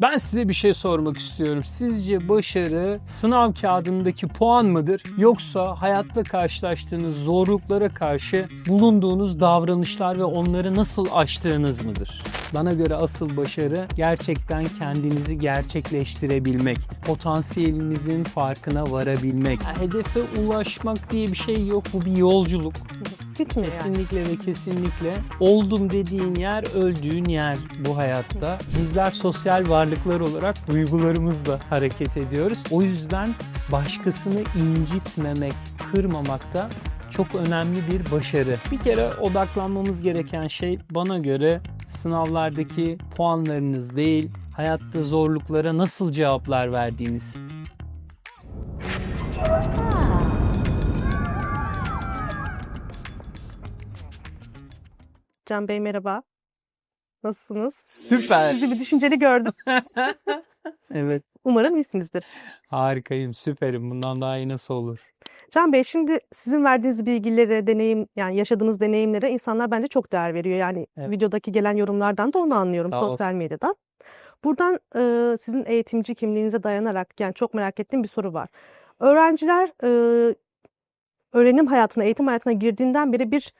Ben size bir şey sormak istiyorum. Sizce başarı sınav kağıdındaki puan mıdır yoksa hayatta karşılaştığınız zorluklara karşı bulunduğunuz davranışlar ve onları nasıl aştığınız mıdır? Bana göre asıl başarı gerçekten kendinizi gerçekleştirebilmek, potansiyelinizin farkına varabilmek. Hedefe ulaşmak diye bir şey yok. Bu bir yolculuk. Bitmiyor yani. Kesinlikle ve kesinlikle oldum dediğin yer öldüğün yer bu hayatta. Bizler sosyal varlıklar olarak duygularımızla hareket ediyoruz. O yüzden başkasını incitmemek, kırmamak da çok önemli bir başarı. Bir kere odaklanmamız gereken şey bana göre sınavlardaki puanlarınız değil, hayatta zorluklara nasıl cevaplar verdiğiniz. Can Bey merhaba. Nasılsınız? Süper. Sizi bir düşünceli gördüm. Evet, Umarım iyisinizdir. harikayım, süperim. Bundan daha iyi nasıl olur? Can Bey şimdi sizin verdiğiniz bilgilere, deneyim yani yaşadığınız deneyimlere insanlar bence çok değer veriyor. Yani Evet. videodaki gelen yorumlardan da onu anlıyorum Sağ sosyal medyadan. Buradan e, sizin eğitimci kimliğinize dayanarak yani çok merak ettiğim bir soru var. Öğrenciler e, öğrenim hayatına, eğitim hayatına girdiğinden beri bir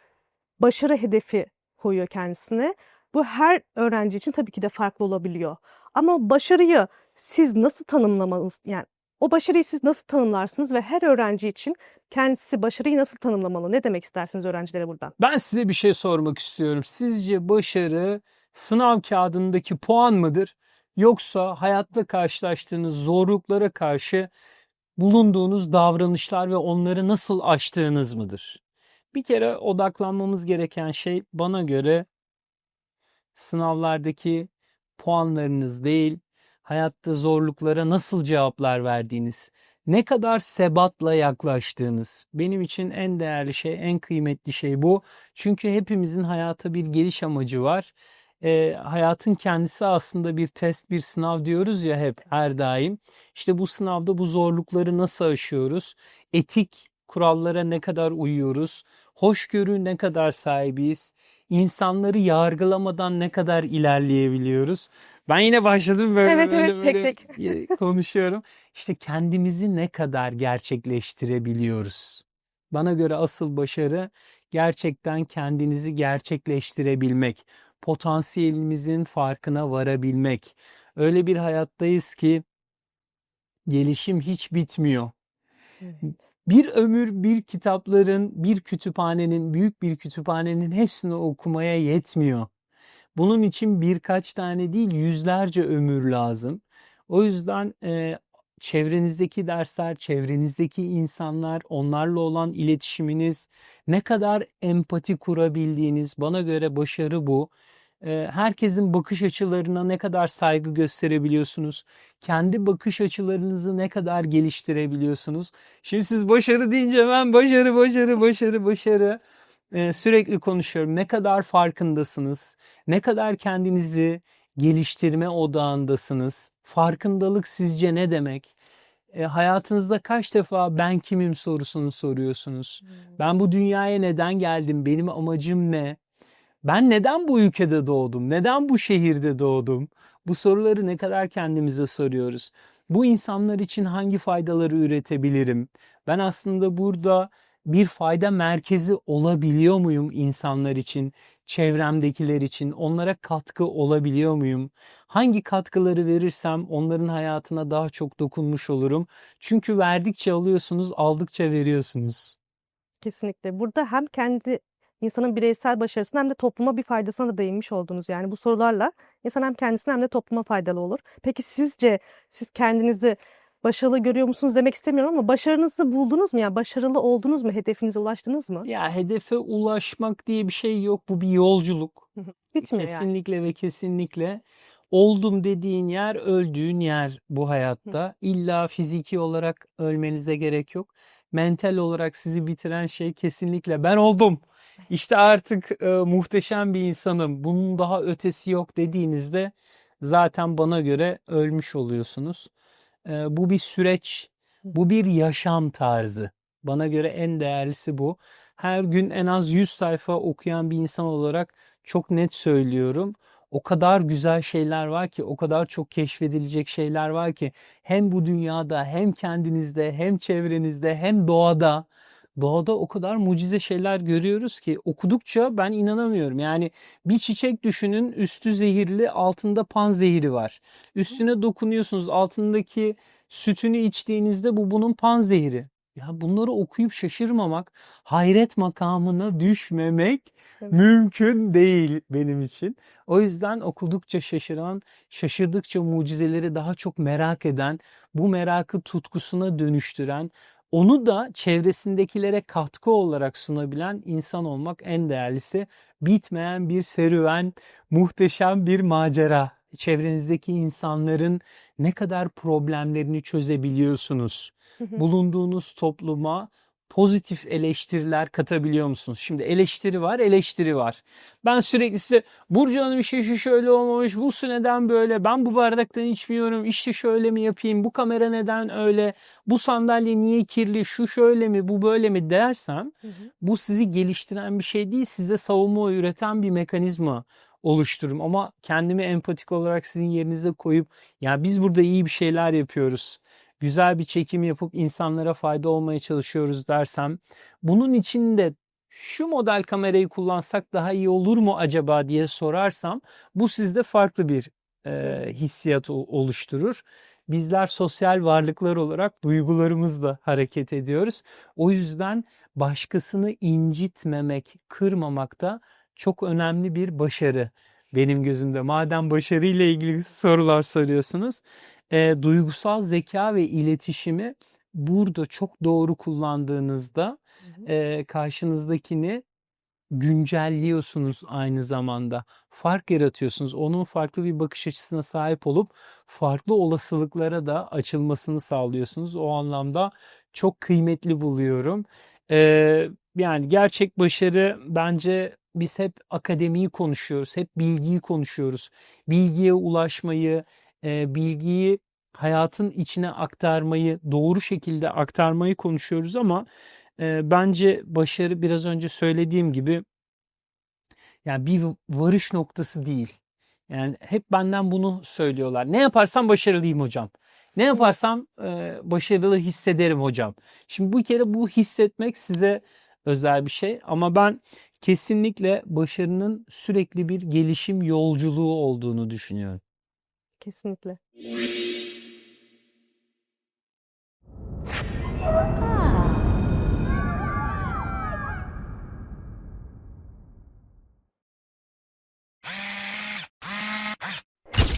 başarı hedefi koyuyor kendisine. Bu her öğrenci için tabii ki de farklı olabiliyor. Ama başarıyı siz nasıl tanımlamanız yani o başarıyı siz nasıl tanımlarsınız ve her öğrenci için kendisi başarıyı nasıl tanımlamalı? Ne demek istersiniz öğrencilere buradan? Ben size bir şey sormak istiyorum. Sizce başarı sınav kağıdındaki puan mıdır yoksa hayatta karşılaştığınız zorluklara karşı bulunduğunuz davranışlar ve onları nasıl aştığınız mıdır? Bir kere odaklanmamız gereken şey bana göre sınavlardaki puanlarınız değil, hayatta zorluklara nasıl cevaplar verdiğiniz, ne kadar sebatla yaklaştığınız. Benim için en değerli şey, en kıymetli şey bu. Çünkü hepimizin hayata bir geliş amacı var. Ee, hayatın kendisi aslında bir test, bir sınav diyoruz ya hep her daim. İşte bu sınavda bu zorlukları nasıl aşıyoruz? Etik kurallara ne kadar uyuyoruz? Hoşgörü ne kadar sahibiyiz? İnsanları yargılamadan ne kadar ilerleyebiliyoruz? Ben yine başladım böyle Evet, böyle evet, tek böyle tek. konuşuyorum. İşte kendimizi ne kadar gerçekleştirebiliyoruz? Bana göre asıl başarı gerçekten kendinizi gerçekleştirebilmek, potansiyelimizin farkına varabilmek. Öyle bir hayattayız ki gelişim hiç bitmiyor. Bir ömür bir kitapların, bir kütüphanenin, büyük bir kütüphanenin hepsini okumaya yetmiyor. Bunun için birkaç tane değil yüzlerce ömür lazım. O yüzden e, çevrenizdeki dersler, çevrenizdeki insanlar, onlarla olan iletişiminiz, ne kadar empati kurabildiğiniz, bana göre başarı bu. Herkesin bakış açılarına ne kadar saygı gösterebiliyorsunuz, kendi bakış açılarınızı ne kadar geliştirebiliyorsunuz. Şimdi siz başarı deyince ben başarı, başarı, başarı, başarı sürekli konuşuyorum. Ne kadar farkındasınız? Ne kadar kendinizi geliştirme odağındasınız? Farkındalık sizce ne demek? E, hayatınızda kaç defa ben kimim sorusunu soruyorsunuz? Ben bu dünyaya neden geldim? Benim amacım ne? Ben neden bu ülkede doğdum? Neden bu şehirde doğdum? Bu soruları ne kadar kendimize soruyoruz? Bu insanlar için hangi faydaları üretebilirim? Ben aslında burada bir fayda merkezi olabiliyor muyum insanlar için, çevremdekiler için? Onlara katkı olabiliyor muyum? Hangi katkıları verirsem onların hayatına daha çok dokunmuş olurum. Çünkü verdikçe alıyorsunuz, aldıkça veriyorsunuz. Kesinlikle. Burada hem kendi insanın bireysel başarısına hem de topluma bir faydasına da değinmiş oldunuz. Yani bu sorularla insan hem kendisine hem de topluma faydalı olur. Peki sizce siz kendinizi başarılı görüyor musunuz demek istemiyorum ama başarınızı buldunuz mu? Yani başarılı oldunuz mu? Hedefinize ulaştınız mı? Ya hedefe ulaşmak diye bir şey yok. Bu bir yolculuk. Bitmiyor yani. Kesinlikle ve kesinlikle oldum dediğin yer öldüğün yer bu hayatta. İlla fiziki olarak ölmenize gerek yok. Mental olarak sizi bitiren şey kesinlikle ben oldum. İşte artık e, muhteşem bir insanım. Bunun daha ötesi yok dediğinizde zaten bana göre ölmüş oluyorsunuz. E, bu bir süreç, bu bir yaşam tarzı. Bana göre en değerlisi bu. Her gün en az 100 sayfa okuyan bir insan olarak çok net söylüyorum. O kadar güzel şeyler var ki, o kadar çok keşfedilecek şeyler var ki hem bu dünyada hem kendinizde hem çevrenizde hem doğada doğada o kadar mucize şeyler görüyoruz ki okudukça ben inanamıyorum. Yani bir çiçek düşünün üstü zehirli altında pan zehiri var. Üstüne dokunuyorsunuz altındaki sütünü içtiğinizde bu bunun pan zehiri. Ya bunları okuyup şaşırmamak, hayret makamına düşmemek Evet. mümkün değil benim için. O yüzden okudukça şaşıran, şaşırdıkça mucizeleri daha çok merak eden, bu merakı tutkusuna dönüştüren, onu da çevresindekilere katkı olarak sunabilen insan olmak en değerlisi. Bitmeyen bir serüven, muhteşem bir macera. Çevrenizdeki insanların ne kadar problemlerini çözebiliyorsunuz? Bulunduğunuz topluma pozitif eleştiriler katabiliyor musunuz? Şimdi eleştiri var, eleştiri var. Ben sürekli size Burcu Hanım işte şu şöyle olmamış, bu su neden böyle, ben bu bardaktan içmiyorum, işte şöyle mi yapayım, bu kamera neden öyle, bu sandalye niye kirli, şu şöyle mi, bu böyle mi dersem Hı hı. bu sizi geliştiren bir şey değil, sizde savunma üreten bir mekanizma oluştururum. Ama kendimi empatik olarak sizin yerinize koyup ya biz burada iyi bir şeyler yapıyoruz. Güzel bir çekim yapıp insanlara fayda olmaya çalışıyoruz dersem bunun için de şu model kamerayı kullansak daha iyi olur mu acaba diye sorarsam bu sizde farklı bir e, hissiyat oluşturur. Bizler sosyal varlıklar olarak duygularımızla hareket ediyoruz. O yüzden başkasını incitmemek, kırmamak da çok önemli bir başarı benim gözümde. Madem başarıyla ilgili sorular soruyorsunuz, e, duygusal zeka ve iletişimi burada çok doğru kullandığınızda e, karşınızdakini güncelliyorsunuz aynı zamanda. Fark yaratıyorsunuz. Onun farklı bir bakış açısına sahip olup farklı olasılıklara da açılmasını sağlıyorsunuz. O anlamda çok kıymetli buluyorum. Ee, yani gerçek başarı bence biz hep akademiyi konuşuyoruz, hep bilgiyi konuşuyoruz. Bilgiye ulaşmayı, e, bilgiyi hayatın içine aktarmayı, doğru şekilde aktarmayı konuşuyoruz ama e, bence başarı biraz önce söylediğim gibi yani bir varış noktası değil. Yani hep benden bunu söylüyorlar. Ne yaparsam başarılıyım hocam. Ne yaparsam e, başarılı hissederim hocam. Şimdi bu kere bu hissetmek size özel bir şey ama ben kesinlikle başarının sürekli bir gelişim yolculuğu olduğunu düşünüyorum. Kesinlikle.